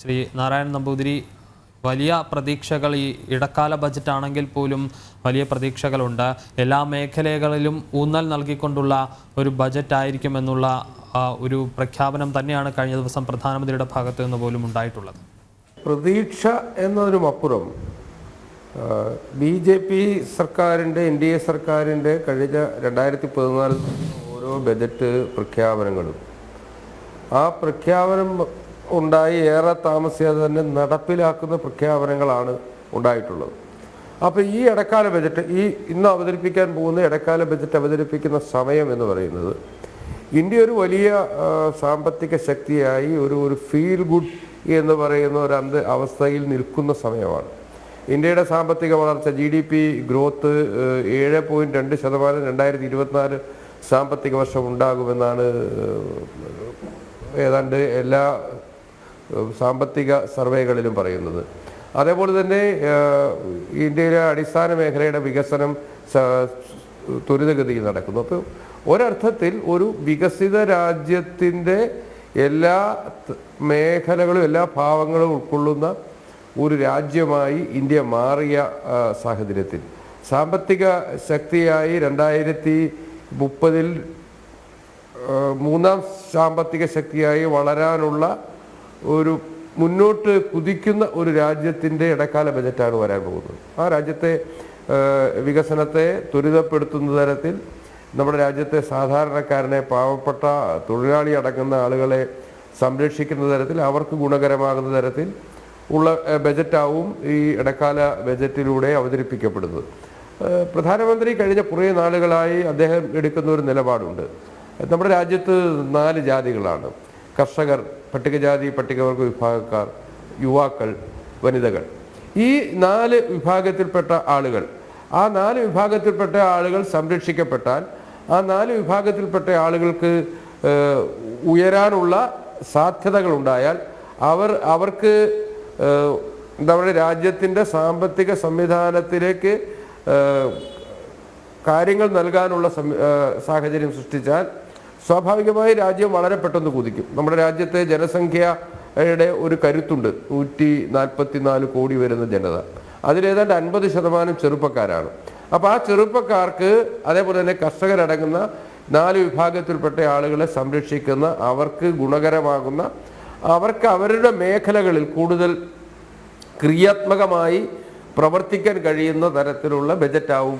ശ്രീ നാരായണൻ നമ്പൂതിരി വലിയ പ്രതീക്ഷകൾ ഈ ഇടക്കാല ബജറ്റ് ആണെങ്കിൽ പോലും വലിയ പ്രതീക്ഷകളുണ്ട്. എല്ലാ മേഖലകളിലും ഊന്നൽ നൽകിക്കൊണ്ടുള്ള ഒരു ബജറ്റ് ആയിരിക്കുമെന്നുള്ള ഒരു പ്രഖ്യാപനം തന്നെയാണ് കഴിഞ്ഞ ദിവസം പ്രധാനമന്ത്രിയുടെ ഭാഗത്തു നിന്ന് പോലും ഉണ്ടായിട്ടുള്ളത്. പ്രതീക്ഷ എന്നതിനുമപ്പുറം ബി ജെ പി സർക്കാരിന്റെ എൻ ഡി എ സർക്കാരിന്റെ കഴിഞ്ഞ രണ്ടായിരത്തി പതിനാലിൽ ഓരോ ബജറ്റ് പ്രഖ്യാപനങ്ങളും ആ പ്രഖ്യാപനം ഉണ്ടായി ഏറെ താമസിയാതെ തന്നെ നടപ്പിലാക്കുന്ന പ്രഖ്യാപനങ്ങളാണ് ഉണ്ടായിട്ടുള്ളത്. അപ്പോൾ ഈ ഇടക്കാല ബജറ്റ് ഈ ഇന്ന് അവതരിപ്പിക്കാൻ പോകുന്ന ഇടക്കാല ബജറ്റ് അവതരിപ്പിക്കുന്ന സമയം എന്ന് പറയുന്നത് ഇന്ത്യ ഒരു വലിയ സാമ്പത്തിക ശക്തിയായി ഒരു ഒരു ഫീൽ ഗുഡ് എന്ന് പറയുന്ന ഒരു അന്ത അവസ്ഥയിൽ നിൽക്കുന്ന സമയമാണ്. ഇന്ത്യയുടെ സാമ്പത്തിക വളർച്ച ജി ഡി പി ഗ്രോത്ത് ഏഴ് പോയിന്റ് രണ്ട് ശതമാനം രണ്ടായിരത്തി ഇരുപത്തിനാല് സാമ്പത്തിക വർഷം ഉണ്ടാകുമെന്നാണ് ഏതാണ്ട് എല്ലാ സാമ്പത്തിക സർവേകളിലും പറയുന്നത്. അതേപോലെ തന്നെ ഇന്ത്യയിലെ അടിസ്ഥാന മേഖലയുടെ വികസനം ത്വരിതഗതിയിൽ നടക്കുന്നു. അപ്പോൾ ഒരർത്ഥത്തിൽ ഒരു വികസിത രാജ്യത്തിന്റെ എല്ലാ മേഖലകളും എല്ലാ ഭാവങ്ങളും ഉൾക്കൊള്ളുന്ന ഒരു രാജ്യമായി ഇന്ത്യ മാറിയ സാഹചര്യത്തിൽ. സാമ്പത്തിക ശക്തിയായി രണ്ടായിരത്തി മുപ്പതിൽ മൂന്നാം സാമ്പത്തിക ശക്തിയായി വളരാനുള്ള ഒരു മുന്നോട്ട് കുതിക്കുന്ന ഒരു രാജ്യത്തിന്റെ ഇടക്കാല ബജറ്റാണ് വരാൻ പോകുന്നത്. ആ രാജ്യത്തെ വികസനത്തെ ത്വരിതപ്പെടുത്തുന്ന തരത്തിൽ നമ്മുടെ രാജ്യത്തെ സാധാരണക്കാരനെ പാവപ്പെട്ട തൊഴിലാളി അടങ്ങുന്ന ആളുകളെ സംരക്ഷിക്കുന്ന തരത്തിൽ അവർക്ക് ഗുണകരമാകുന്ന തരത്തിൽ ഉള്ള ബജറ്റാവും ഈ ഇടക്കാല ബജറ്റിലൂടെ അവതരിപ്പിക്കപ്പെടുന്നത്. പ്രധാനമന്ത്രി കഴിഞ്ഞ കുറേ നാളുകളായി അദ്ദേഹം എടുക്കുന്ന ഒരു നിലപാടുണ്ട്. നമ്മുടെ രാജ്യത്ത് നാല് ജാതികളാണ്. കർഷകർ പട്ടികജാതി പട്ടികവർഗ വിഭാഗക്കാർ യുവാക്കൾ വനിതകൾ. ഈ നാല് വിഭാഗത്തിൽപ്പെട്ട ആളുകൾ ആ നാല് വിഭാഗത്തിൽപ്പെട്ട ആളുകൾ സംരക്ഷിക്കപ്പെട്ടാൽ ആ നാല് വിഭാഗത്തിൽപ്പെട്ട ആളുകൾക്ക് ഉയരാനുള്ള സാധ്യതകൾ ഉണ്ടായാൽ അവർ അവർക്ക് എന്താ നമ്മുടെ രാജ്യത്തിന്റെ സാമ്പത്തിക സംവിധാനത്തിലേക്ക് കാര്യങ്ങൾ നൽകാനുള്ള സാഹചര്യം സൃഷ്ടിച്ചാൽ സ്വാഭാവികമായി രാജ്യം വളരെ പെട്ടെന്ന് കുതിക്കും. നമ്മുടെ രാജ്യത്തെ ജനസംഖ്യയുടെ ഒരു കരുത്തുണ്ട്. നൂറ്റി നാൽപ്പത്തിനാല് കോടി വരുന്ന ജനത. അതിലേതാണ്ട് അൻപത് ശതമാനം ചെറുപ്പക്കാരാണ്. അപ്പോൾ ആ ചെറുപ്പക്കാർക്ക് അതേപോലെ തന്നെ കർഷകരടങ്ങുന്ന നാല് വിഭാഗത്തിൽപ്പെട്ട ആളുകളെ സംരക്ഷിക്കുന്ന അവർക്ക് ഗുണകരമാകുന്ന അവർക്ക് അവരുടെ മേഖലകളിൽ കൂടുതൽ ക്രിയാത്മകമായി പ്രവർത്തിക്കാൻ കഴിയുന്ന തരത്തിലുള്ള ബജറ്റാവും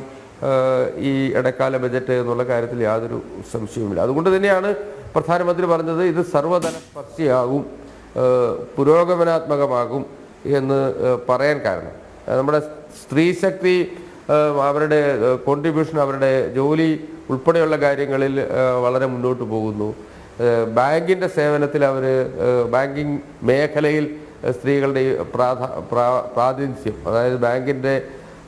ഈ ഇടക്കാല ബജറ്റ് എന്നുള്ള കാര്യത്തിൽ യാതൊരു സംശയവുമില്ല. അതുകൊണ്ട് തന്നെയാണ് പ്രധാനമന്ത്രി പറഞ്ഞത് ഇത് സർവതല സ്പർശിയാകും പുരോഗമനാത്മകമാകും എന്ന് പറയാൻ കാരണം. നമ്മുടെ സ്ത്രീ ശക്തി അവരുടെ കോൺട്രിബ്യൂഷൻ അവരുടെ ജോലി ഉൾപ്പെടെയുള്ള കാര്യങ്ങളിൽ വളരെ മുന്നോട്ട് പോകുന്നു. ബാങ്കിന്റെ സേവനത്തിൽ അവർ ബാങ്കിങ് മേഖലയിൽ സ്ത്രീകളുടെ പ്രാധാ പ്രാ- പ്രാതിനിധ്യം അതായത് ബാങ്കിന്റെ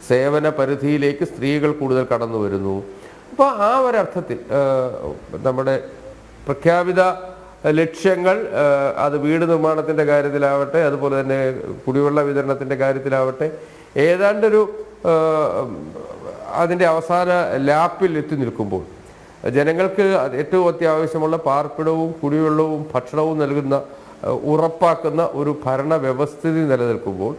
സേവന പരിധിയിലേക്ക് സ്ത്രീകൾ കൂടുതൽ കടന്നു വരുന്നു. അപ്പോൾ ആ ഒരർത്ഥത്തിൽ നമ്മുടെ പ്രഖ്യാപിത ലക്ഷ്യങ്ങൾ അത് വീട് നിർമ്മാണത്തിന്റെ കാര്യത്തിലാവട്ടെ അതുപോലെ തന്നെ കുടിവെള്ള വിതരണത്തിന്റെ കാര്യത്തിലാവട്ടെ ഏതാണ്ടൊരു അതിന്റെ അവസാന ലാപ്പിൽ എത്തി നിൽക്കുമ്പോൾ ജനങ്ങൾക്ക് ഏറ്റവും അത്യാവശ്യമുള്ള പാർപ്പിടവും കുടിവെള്ളവും ഭക്ഷണവും നൽകുന്ന ഉറപ്പാക്കുന്ന ഒരു ഭരണ വ്യവസ്ഥിതി നിലനിൽക്കുമ്പോൾ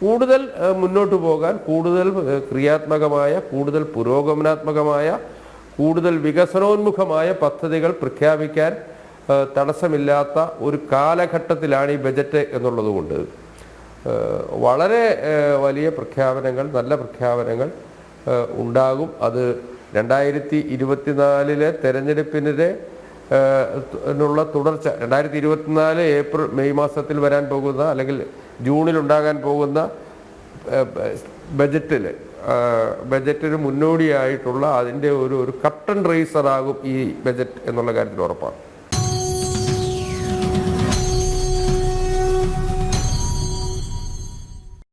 കൂടുതൽ മുന്നോട്ട് പോകാൻ കൂടുതൽ ക്രിയാത്മകമായ കൂടുതൽ പുരോഗമനാത്മകമായ കൂടുതൽ വികസനോന്മുഖമായ പദ്ധതികൾ പ്രഖ്യാപിക്കാൻ തടസ്സമില്ലാത്ത ഒരു കാലഘട്ടത്തിലാണ് ഈ ബജറ്റ് എന്നുള്ളതുകൊണ്ട്. വളരെ വലിയ പ്രഖ്യാപനങ്ങൾ നല്ല പ്രഖ്യാപനങ്ങൾ ഉണ്ടാകും. അത് രണ്ടായിരത്തി ഇരുപത്തിനാലിലെ തെരഞ്ഞെടുപ്പിനെതിരെ ുള്ള തുടർച്ച രണ്ടായിരത്തി ഇരുപത്തിനാല് ഏപ്രിൽ മെയ് മാസത്തിൽ വരാൻ പോകുന്ന അല്ലെങ്കിൽ ജൂണിൽ ഉണ്ടാകാൻ പോകുന്ന ബജറ്റിൽ ബജറ്റിന് മുന്നോടിയായിട്ടുള്ള അതിന്റെ ഒരു ഒരു കട്ടൺ റേസറാകും ഈ ബജറ്റ് എന്നുള്ള കാര്യത്തിൽ ഉറപ്പാണ്.